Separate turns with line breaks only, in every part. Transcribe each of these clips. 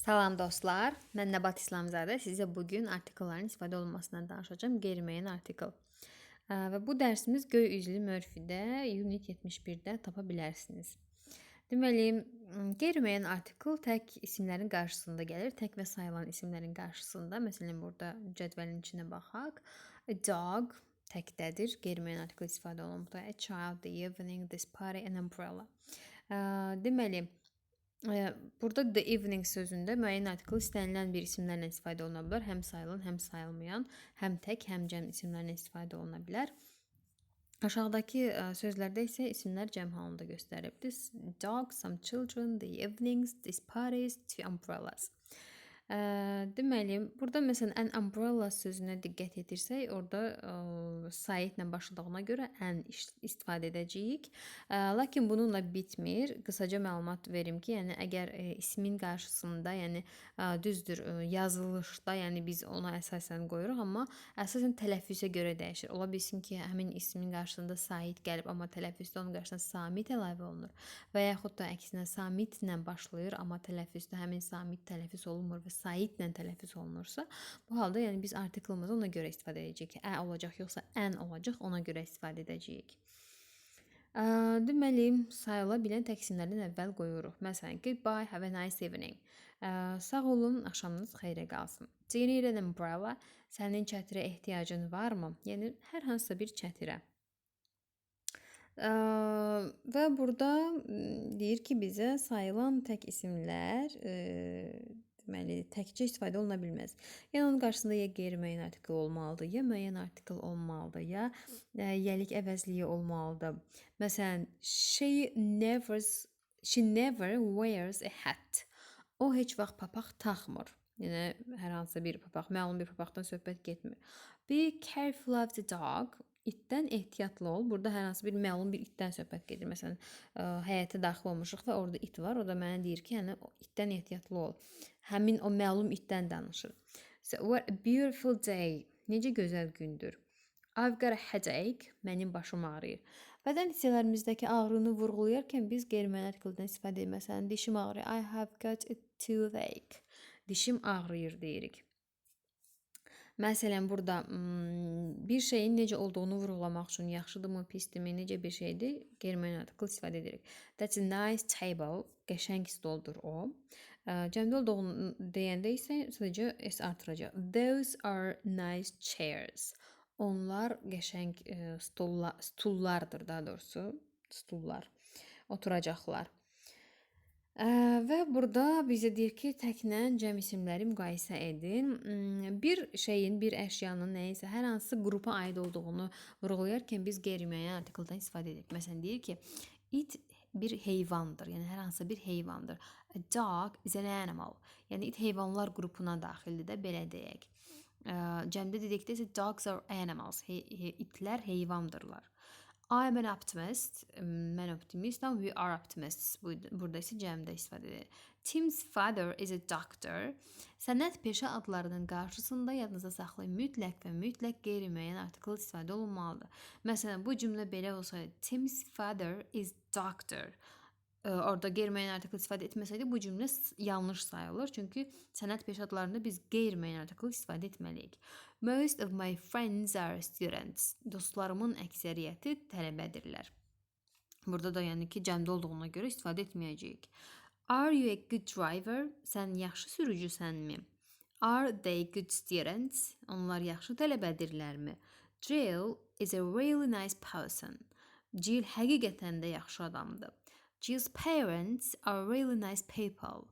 Salam dostlar, mən Nəbat İslamzadə. Sizə bu gün artikellərin istifadə olunmasından danışacağam. Qeyri-müəyyən artikel. Ə, Və bu dərsimiz göy üzlü Murphy-də Unit 71-də tapa bilərsiniz. Deməli, qeyri-müəyyən artikel tək isimlərin qarşısında gəlir, tək və sayılan isimlərin qarşısında. Məsələn, burada cədvəlin içinə baxaq. A dog təkdədir. Qeyri-müəyyən artikel istifadə olunmaqda. A child, the evening, this party, an umbrella. Deməli, Burada the evening sözündə müəyyən artikel istənilən bir isimlərlə istifadə oluna bilər. Həm sayılan, həm sayılmayan, həm tək, həm cəm isimlərlə istifadə oluna bilər. Aşağıdakı sözlərdə isə isimlər cəm halında göstərilib. This dog, some children, the evenings, these parties, two umbrellas. Deməli, burada məsələn an umbrella sözünə diqqət etirsək, orada ə, saitlə başladığına görə an istifadə edəcəyik. Ə, lakin bununla bitmir. Qısaca məlumat verim ki, yəni əgər ə, ismin qarşısında, yəni ə, düzdür, ə, yazılışda, yəni biz ona əsasən qoyuruq, amma əsasən tələffüzə görə dəyişir. Ola bilsin ki, həmin ismin qarşısında sait gəlib, amma tələffüzdə onun qarşısına samit əlavə olunur və yaxud da əksinə samitlə başlayır, amma tələffüzdə həmin samit tələffüz olunmur və saitlə tələffüz olunursa, bu halda yəni biz artiklımızı ona görə istifadə edəcəyik ə olacaq yoxsa ən olacaq, ona görə istifadə edəcəyik. Ə, Deməli, sayıla bilən təqsimlərdən əvvəl qoyuruq. Məsələn, goodbye, have a nice evening. Ə, Sağ olun, axşamınız xeyrə qalsın. Do you need an umbrella? Sənin çətirə ehtiyacın varmı? Yəni hər hansısa bir çətirə. Ə, və burada deyir ki, bizə sayılan tək isimlər, e, deməli, təkcə istifadə oluna bilməz. Yəni onun qarşısında ya qeyri-müəyyən artikel olmalıdır, ya müəyyən artikel olmalıdır, ya ə, yəlik əvəzliyi olmalıdır. Məsələn, she never she never wears a hat. O heç vaxt papaq taxmır. Yəni hər hansısa bir papaq, məlum bir papaqdan söhbət getmir. Be careful of the dog. İtdən ehtiyatlı ol. Burada hər hansı bir məlum bir itdən söhbət gedir. Məsələn, ə, həyətə daxil olmuşuq və orada it var. O da mənə deyir ki, yəni itdən ehtiyatlı ol. Həmin o məlum itdən danışır. So, what a beautiful day. Necə gözəl gündür. I've got a headache. Mənim başım ağrıyır. Bədən hissələrimizdəki ağrını vurğulayarkən biz qeyri-müəyyən artikeldən istifadə edirik. Məsələn, dişim ağrıyır. I have got a toothache. Dişim ağrıyır deyirik. Məsələn, burada bir şeyin necə olduğunu vurğulamaq üçün yaxşıdırmı, pisdirmi, necə bir şeydir, qeyri-müəyyən artikel istifadə edirik. That's a nice table. Qəşəng stoldur o. Cəmdə olduğunu deyəndə isə sadəcə s artıracaq. Those are nice chairs. Onlar qəşəng stolla, stullardır daha doğrusu. Stullar. Oturacaqlar. Və burada bizə deyir ki, təklə cəm isimləri müqayisə edin. Bir şeyin, bir əşyanın nəyisə hər hansı qrupa aid olduğunu vurğulayarkən biz qeyri-müəyyən artikeldən istifadə edirik. Məsələn, deyir ki, it bir heyvandır, yəni hər hansı bir heyvandır. A dog is an animal. Yəni it heyvanlar qrupuna daxildir də belə deyək. Ə, Cəmdə dedikdə isə dogs are animals. He, he, itlər heyvandırlar. I'm an optimist. Mən optimistam. We are optimists. Bu- Burada isə cəmdə istifadə edilir. Tim's father is a doctor. Sənət peşə adlarının qarşısında yadınızda saxlayın. Mütləq və mütləq qeyri-müəyyən artikel istifadə olunmalıdır. Məsələn, bu cümlə belə olsaydı, Tim's father is doctor. Orada qeyri-müəyyən artikel istifadə etməsəydi bu cümlə yanlış sayılır. Çünki sənət peşə adlarında biz qeyri-müəyyən artikel istifadə etməliyik. Most of my friends are students. Dostlarımın əksəriyyəti tələbədirlər. Burada da yəni ki, cəmdə olduğuna görə istifadə etməyəcəyik. Are you a good driver? Sən yaxşı sürücüsənmi? Are they good students? Onlar yaxşı tələbədirlərmi? Jill is a really nice person. Jill həqiqətən də yaxşı adamdır. Jill's parents are really nice people.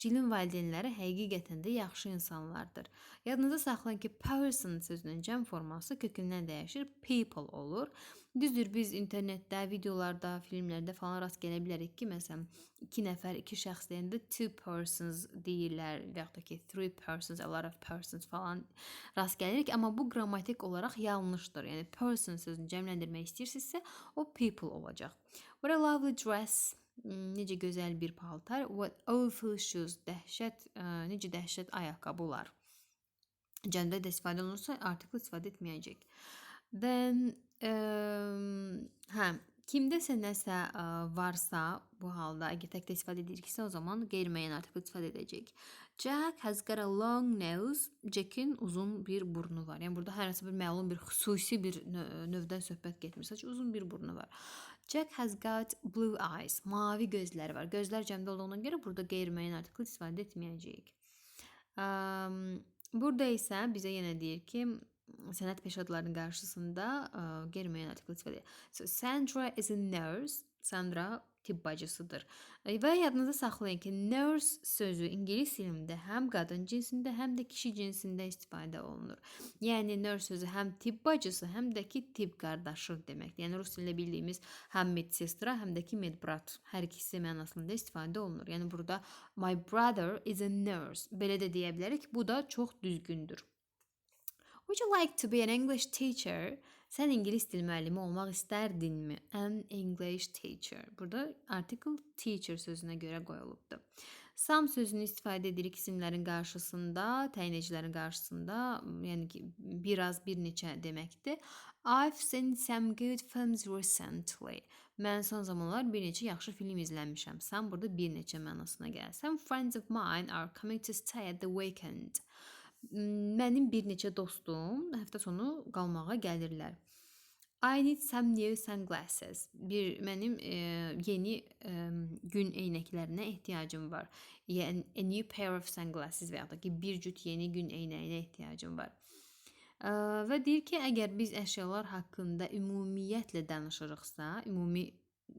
Jillin valideynləri həqiqətən də yaxşı insanlardır. Yadınızda saxlayın ki, person sözünün cəm forması kökündən dəyişir, people olur. Düzdür, biz internetdə, videolarda, filmlərdə falan rast gələ bilərik ki, məsələn, 2 nəfər, 2 şəxs deyəndə two persons deyirlər və yaxud da ki, three persons, a lot of persons falan rast gəlirik, amma bu qrammatik olaraq yanlışdır. Yəni person sözünü cəmləndirmək istəyirsinizsə, o people olacaq. What a lovely dress. Necə gözəl bir paltar. What awful shoes. Dəhşət, ə, necə dəhşət ayaqqabılar. Cəmdə də istifadə olunursa, artikel istifadə etməyəcək. Then, um, hə, Kimdəsə nəsə ə, varsa bu halda əgər təkdə istifadə ediriksə o zaman qeyri-müəyyən artikl istifadə edəcəyik. Jack has got a long nose. Jack'in uzun bir burnu var. Yəni burada hər hansı bir məlum bir xüsusi bir nö- növdən söhbət getmir. Sadəcə uzun bir burnu var. Jack has got blue eyes. Mavi gözləri var. Gözlər cəmdə olduğuna görə burada qeyri-müəyyən artikl istifadə etməyəcəyik. Am, Burada isə bizə yenə deyir ki, sənət peşə adlarının qarşısında qeyri-müəyyən artikl istifadə edir. So Sandra is a nurse. Sandra tibb bacısıdır. E, Və yadınızda saxlayın ki, nurse sözü ingilis dilində həm qadın cinsində, həm də kişi cinsində istifadə olunur. Yəni nurse sözü həm tibb bacısı, həm də ki tibb qardaşı deməkdir. Yəni rus dilində bildiyimiz həm medsestra, həm də ki medbrat hər ikisi mənasında istifadə olunur. Yəni burada my brother is a nurse. Belə də deyə bilərik. Bu da çox düzgündür. Would you like to be an English teacher? Sən ingilis dil müəllimi olmaq istərdinmi? An English teacher. Burada article teacher sözünə görə qoyulubdur. Some sözünü istifadə edirik isimlərin qarşısında, təyinləcilərin qarşısında, yəni ki, biraz bir neçə deməkdir. I've seen some good films recently. Mən son zamanlar bir neçə yaxşı film izləmişəm. Sən burada bir neçə mənasına. Some friends of mine are coming to stay at the weekend. Mənim bir neçə dostum həftə sonu qalmağa gəlirlər. I need some new sunglasses. Bir mənim e, yeni e, gün eynəklərinə ehtiyacım var. Yəni a new pair of sunglasses və ya da ki bir cüt yeni gün eynəyinə ehtiyacım var. Ə, və deyir ki, əgər biz əşyalar haqqında ümumiyyətlə danışırıqsa, ümumi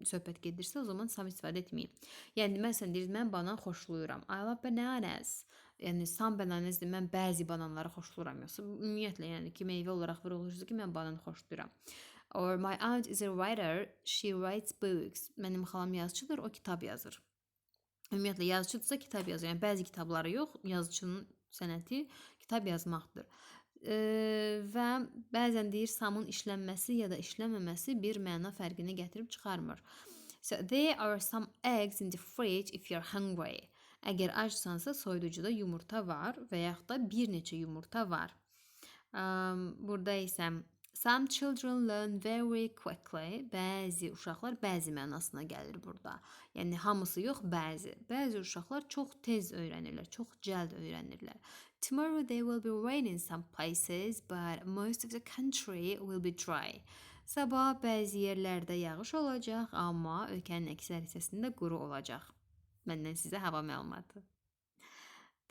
söhbət gedirsə, o zaman sam istifadə etməyin. Yəni məsələn deyir, mən banan xoşlayıram. I love bananas. Yəni some bananas deyir, mən bəzi bananları xoşlayıram. Yoxsa ümumiyyətlə yəni ki, meyvə olaraq vurulursa ki, mən banan xoşlayıram. Or my aunt is a writer, she writes books. Mənim xalam yazıçıdır, o kitab yazır. Ümumiyyətlə yazıçıdırsa kitab yazır. Yəni bəzi kitabları yox, yazıçının sənəti kitab yazmaqdır. E, və bəzən deyir samın işlənməsi ya da işlənməməsi bir məna fərqini gətirib çıxarmır. So there are some eggs in the fridge if you're hungry. Əgər acsansa soyuducuda yumurta var və yaxud da bir neçə yumurta var. Burada isə some children learn very quickly. Bəzi uşaqlar bəzi mənasına gəlir burada. Yəni hamısı yox, bəzi. Bəzi uşaqlar çox tez öyrənirlər, çox cəld öyrənirlər. Tomorrow there will be rain in some places, but most of the country will be dry. Sabah bəzi yerlərdə yağış olacaq, amma ölkənin əksər hissəsində quru olacaq. Məndən sizə hava məlumatı.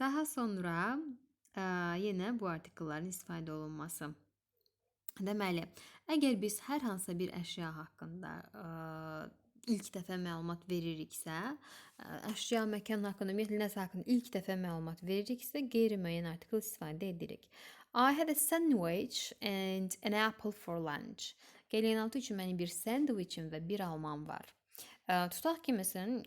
Daha sonra ə, yenə bu artikellərin istifadə olunması. Deməli, əgər biz hər hansısa bir əşya haqqında ə, ilk dəfə məlumat veririksə, əşya, məkan haqqında, ümumiyyətlə nəsə haqqında ilk dəfə məlumat veririksə, qeyri-müəyyən artikel istifadə edirik. I had a sandwich and an apple for lunch. Qeyri-naltı üçün mənim bir sendviçim və bir almam var. Tutaq ki, məsələn,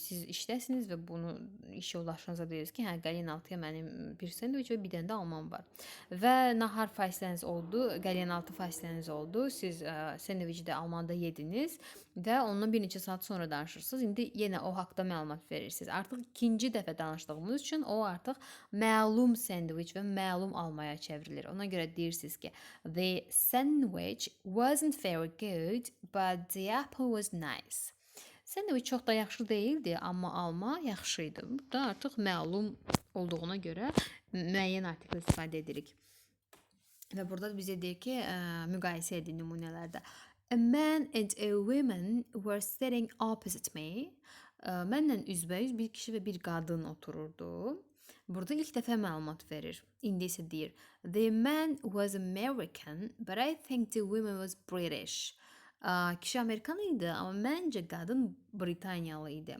siz işdəsiniz və bunu iş yoldaşınıza deyirsiniz ki, hə, qəlyanaltıya mənim bir sendviç və bir dənə də almam var. Və nahar fasiləniz oldu, qəlyanaltı fasiləniz oldu. Siz ə, sendviçi də almanda yediniz və ondan bir neçə saat sonra danışırsınız. İndi yenə o haqqda məlumat verirsiniz. Artıq ikinci dəfə danışdığımız üçün o artıq məlum sendviç və məlum almaya çevrilir. Ona görə deyirsiniz ki, the sandwich wasn't very good, but the apple was nice. Sendviç çox da yaxşı deyildi, amma alma yaxşı idi. Bu da artıq məlum olduğuna görə müəyyən artikl istifadə edirik. Və burada bizə deyir ki, ə, müqayisə edin nümunələrdə. A man and a woman were sitting opposite me. Mənlə üzbəüz bir kişi və bir qadın otururdu. Burada ilk dəfə məlumat verir. İndi isə deyir: The man was American, but I think the woman was British. Kişi Amerikan idi ama bence kadın Britanyalı idi.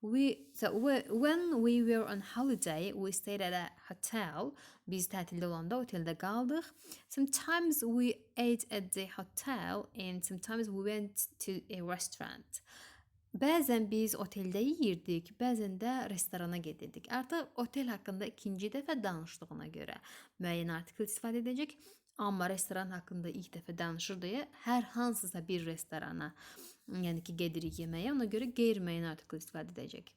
We, so we, when we were on holiday, we stayed at a hotel. Biz tətildə olanda oteldə qaldıq. Sometimes we ate at the hotel and sometimes we went to a restaurant. Bəzən biz oteldə yeyirdik, bəzən də restorana gedirdik. Artıq otel haqqında ikinci dəfə danışdığına görə müəyyən artikl istifadə edəcək. Amma restoran haqqında ilk dəfə danışır deyə hər hansısa bir restorana, yəni ki, gedirik yeməyə, ona görə qeyri-müəyyən artikl istifadə edəcək.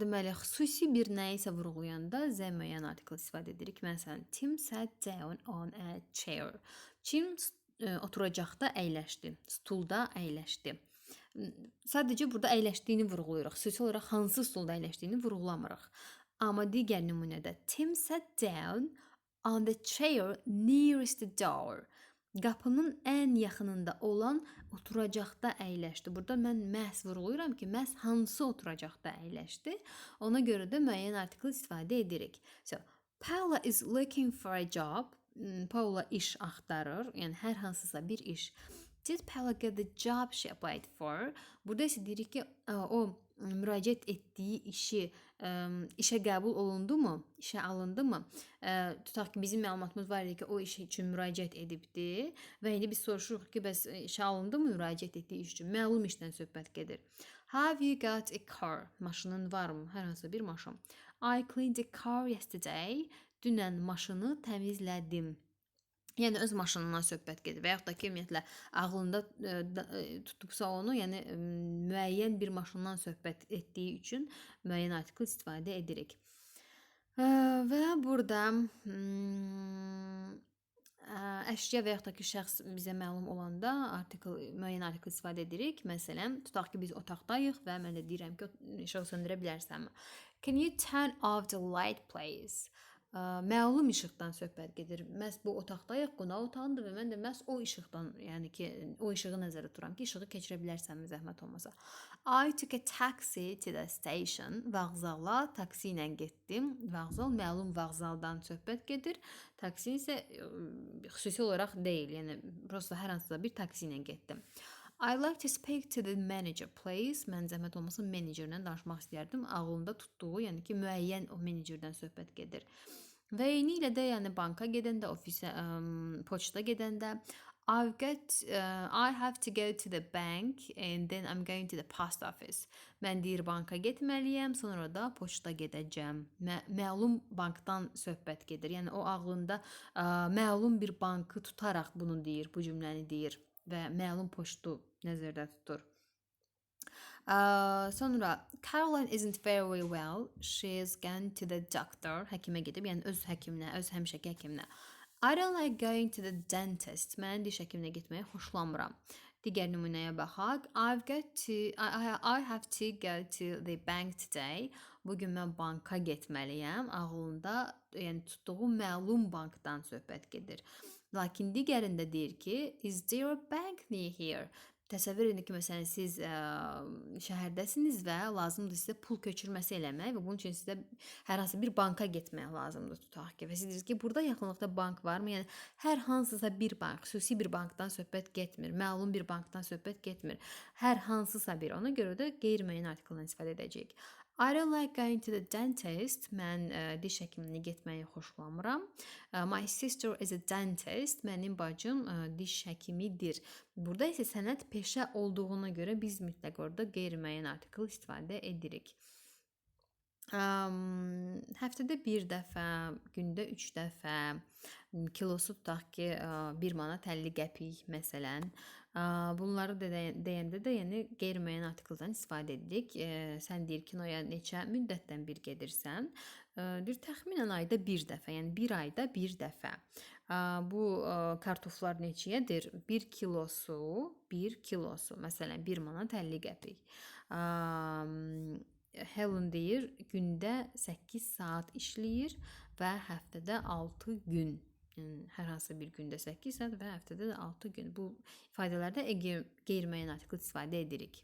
Deməli, xüsusi bir nəyisə vurğulayanda z müəyyən artikl istifadə edirik. Məsələn, Tim sat down on a chair. Tim e, oturacaqda əyləşdi, stulda əyləşdi. Sadəcə burada əyləşdiyini vurğulayırıq. Xüsusi olaraq hansı stulda əyləşdiyini vurğulamırıq. Amma digər nümunədə Tim sat down on the chair nearest the door. Qapının ən yaxınında olan oturacaqda əyləşdi. Burada mən məhz vurğulayıram ki, məhz hansı oturacaqda əyləşdi. Ona görə də müəyyən artikl istifadə edirik. So, Paula is looking for a job. Hmm, Paula iş axtarır, yəni hər hansısa bir iş. Did Paula get the job she applied for? Burada isə deyirik ki, o müraciət etdiyi işi ə, işə qəbul olundumu, işə alındımı? Ə, tutaq ki, bizim məlumatımız var idi ki, o iş üçün müraciət edibdi və indi biz soruşuruq ki, bəs işə alındımı müraciət etdiyi iş üçün? Məlum işdən söhbət gedir. Have you got a car? Maşının varmı? Hər hansı bir maşın. I cleaned the car yesterday. Dünən maşını təmizlədim. Yəni öz maşınından söhbət gedir və yaxud da ki, ümumiyyətlə ağlında ə, da- ə, tutubsa onu, yəni ə, müəyyən bir maşından söhbət etdiyi üçün müəyyən artikl istifadə edirik. Ə, və burada hmm, əşya və yaxud da ki, şəxs bizə məlum olanda artikl müəyyən artikl istifadə edirik. Məsələn, tutaq ki, biz otaqdayıq və mən də deyirəm ki, işığı söndürə bilərsənmi? Can you turn off the light please? Məlum işıqdan söhbət gedir. Məhz bu otaqdayıq, qonaq otağındır və mən də məhz o işıqdan, yəni ki, o işığı nəzərdə tuturam ki, işığı keçirə bilərsənmi zəhmət olmasa. I took a taxi to the station. Vağzala taksi ilə getdim. Vağzal məlum vağzaldan söhbət gedir. Taksi isə xüsusi olaraq deyil, yəni prosta hər hansısa bir taksi ilə getdim. I like to speak to the manager, please. Mən zəhmət olmasa menecerlə danışmaq istəyərdim. Ağlında tutduğu, yəni ki, müəyyən o menecerdən söhbət gedir. Və eyni ilə də yəni banka gedəndə, ofisə, ə, poçta gedəndə I've got uh, I have to go to the bank and then I'm going to the post office. Mən deyir banka getməliyəm, sonra da poçta gedəcəm. Mə məlum bankdan söhbət gedir. Yəni o ağlında ə, məlum bir bankı tutaraq bunu deyir, bu cümləni deyir və məlum poçtu nəzərdə tutur. Ə, sonra Caroline isn't very well. She's gone to the doctor. Həkimə gedib, yəni öz həkiminə, öz həmişəki həkiminə. I don't like going to the dentist. Mən diş həkiminə getməyi xoşlamıram. Digər nümunəyə baxaq. I've got to I, I, have to go to the bank today. Bu gün mən banka getməliyəm. Ağlında, yəni tutduğu məlum bankdan söhbət gedir. Lakin digərində deyir ki, is there a bank near here? Təsəvvür edin ki, məsələn, siz ə, şəhərdəsiniz və lazımdır sizə pul köçürməsi eləmək və bunun üçün sizə hər hansı bir banka getmək lazımdır tutaq ki. Və siz deyirsiniz ki, burada yaxınlıqda bank varmı? Yəni hər hansısa bir bank, xüsusi bir bankdan söhbət getmir, məlum bir bankdan söhbət getmir. Hər hansısa bir. Ona görə də qeyri-müəyyən artikldan istifadə edəcəyik. I don't like going to the dentist. Mən ə, diş həkiminə getməyi xoşlamıram. Ə, My sister is a dentist. Mənim bacım ə, diş həkimidir. Burada isə sənət peşə olduğuna görə biz mütləq orada qeyri-müəyyən artikl istifadə edirik. Əm, həftədə 1 dəfə, gündə 3 dəfə, kilosu tutaq ki, ə, 1 manat 50 qəpik məsələn. Bunları deyə- deyəndə də yəni qeyri-müəyyən artikldan istifadə edirik. E, sən deyir kinoya neçə müddətdən bir gedirsən? E, deyir təxminən ayda 1 dəfə, yəni 1 ayda 1 dəfə. Bu ə, kartoflar neçəyədir? 1 kilosu, 1 kilosu, məsələn 1 manat 50 qəpik. Helen deyir, gündə 8 saat işləyir və həftədə 6 gün. Hər hansı bir gündə 8 saat və həftədə də 6 gün. Bu ifadələrdə qeyri-müəyyən artikl istifadə edirik.